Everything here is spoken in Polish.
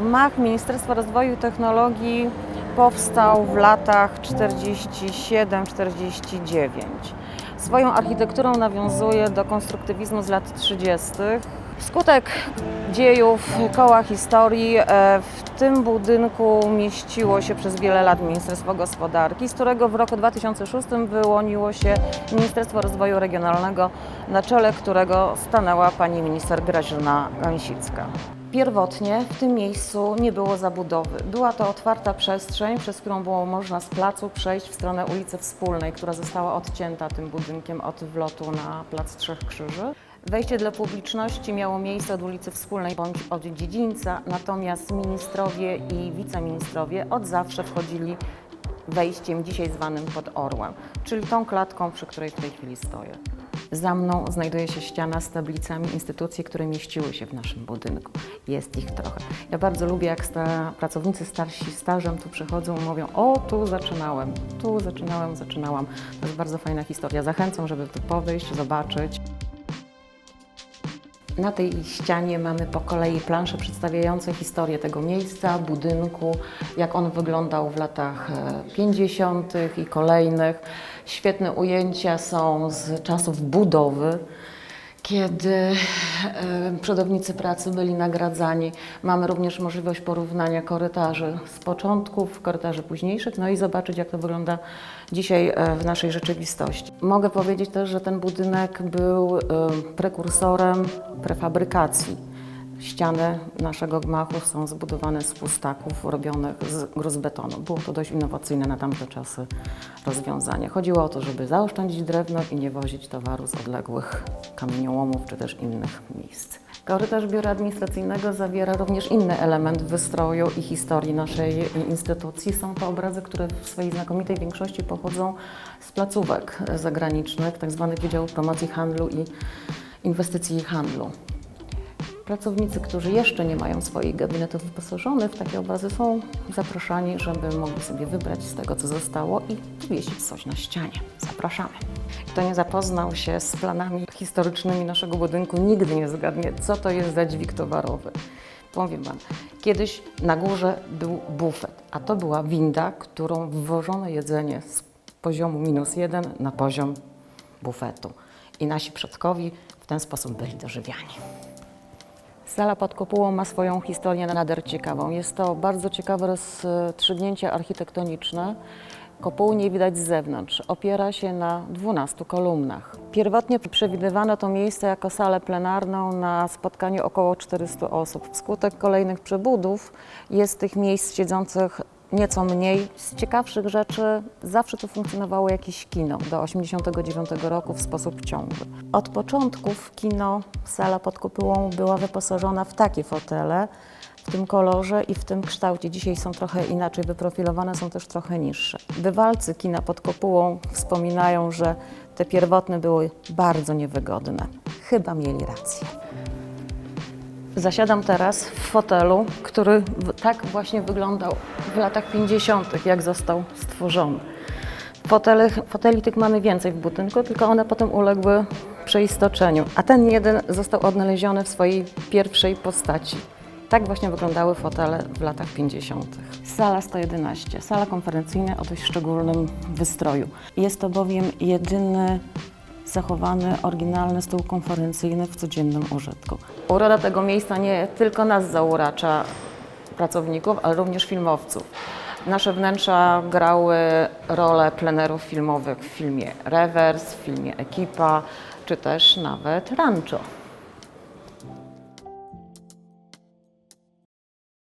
Gmach Ministerstwa Rozwoju i Technologii powstał w latach 47-49. Swoją architekturą nawiązuje do konstruktywizmu z lat 30. Wskutek dziejów, koła historii e, w tym budynku mieściło się przez wiele lat Ministerstwo Gospodarki, z którego w roku 2006 wyłoniło się Ministerstwo Rozwoju Regionalnego, na czele którego stanęła pani minister Grażyna Gansicka. Pierwotnie w tym miejscu nie było zabudowy. Była to otwarta przestrzeń, przez którą było można z placu przejść w stronę ulicy Wspólnej, która została odcięta tym budynkiem od wlotu na Plac Trzech Krzyży. Wejście dla publiczności miało miejsce od ulicy Wspólnej bądź od dziedzińca, natomiast ministrowie i wiceministrowie od zawsze wchodzili wejściem dzisiaj zwanym pod Orłem, czyli tą klatką, przy której w tej chwili stoję. Za mną znajduje się ściana z tablicami instytucji, które mieściły się w naszym budynku. Jest ich trochę. Ja bardzo lubię, jak sta, pracownicy starsi stażem tu przychodzą i mówią: O, tu zaczynałem, tu zaczynałem, zaczynałam. To jest bardzo fajna historia. Zachęcam, żeby tu podejść, zobaczyć. Na tej ścianie mamy po kolei plansze przedstawiające historię tego miejsca, budynku, jak on wyglądał w latach e, 50. i kolejnych. Świetne ujęcia są z czasów budowy, kiedy przodownicy pracy byli nagradzani. Mamy również możliwość porównania korytarzy z początków, korytarzy późniejszych, no i zobaczyć, jak to wygląda dzisiaj e, w naszej rzeczywistości. Mogę powiedzieć też, że ten budynek był prekursorem prefabrykacji. Ściany naszego gmachu są zbudowane z pustaków robionych z gruzbetonu. Było to dość innowacyjne na tamte czasy rozwiązanie. Chodziło o to, żeby zaoszczędzić drewno i nie wozić towaru z odległych kamieniołomów czy też innych miejsc. Korytarz biura administracyjnego zawiera również inny element wystroju i historii naszej instytucji. Są to obrazy, które w swojej znakomitej większości pochodzą z placówek zagranicznych, tzw. Wydziałów Promocji Handlu i Inwestycji i Handlu. Pracownicy, którzy jeszcze nie mają swoich gabinetów wyposażonych w takie obrazy, są zapraszani, żeby mogli sobie wybrać z tego, co zostało i powiesić coś na ścianie. Zapraszamy. Kto nie zapoznał się z planami historycznymi naszego budynku, nigdy nie zgadnie, co to jest za dźwig towarowy. Powiem Wam, kiedyś na górze był bufet, a to była winda, którą wwożono jedzenie z poziomu minus jeden na poziom bufetu. I nasi przodkowi w ten sposób byli dożywiani. Sala pod kopułą ma swoją historię nader ciekawą. Jest to bardzo ciekawe rozstrzygnięcie architektoniczne. Kopuły nie widać z zewnątrz. Opiera się na 12 kolumnach. Pierwotnie przewidywano to miejsce jako salę plenarną na spotkanie około 400 osób. Wskutek kolejnych przebudów jest tych miejsc siedzących nieco mniej. Z ciekawszych rzeczy zawsze tu funkcjonowało jakieś kino do 1989 roku w sposób ciągły. Od początków kino, sala pod kopułą była wyposażona w takie fotele, w tym kolorze i w tym kształcie. Dzisiaj są trochę inaczej wyprofilowane, są też trochę niższe. Bywalcy kina pod kopułą wspominają, że te pierwotne były bardzo niewygodne. Chyba mieli rację. Zasiadam teraz w fotelu, który tak właśnie wyglądał w latach 50., jak został stworzony. Fotele, foteli tych mamy więcej w budynku, tylko one potem uległy przeistoczeniu, a ten jeden został odnaleziony w swojej pierwszej postaci. Tak właśnie wyglądały fotele w latach 50. Sala 111, sala konferencyjna o dość szczególnym wystroju. Jest to bowiem jedyny zachowany, oryginalny stół konferencyjny w codziennym użytku. Uroda tego miejsca nie tylko nas zauracza, pracowników, ale również filmowców. Nasze wnętrza grały rolę plenerów filmowych w filmie Rewers, w filmie Ekipa, czy też nawet Rancho.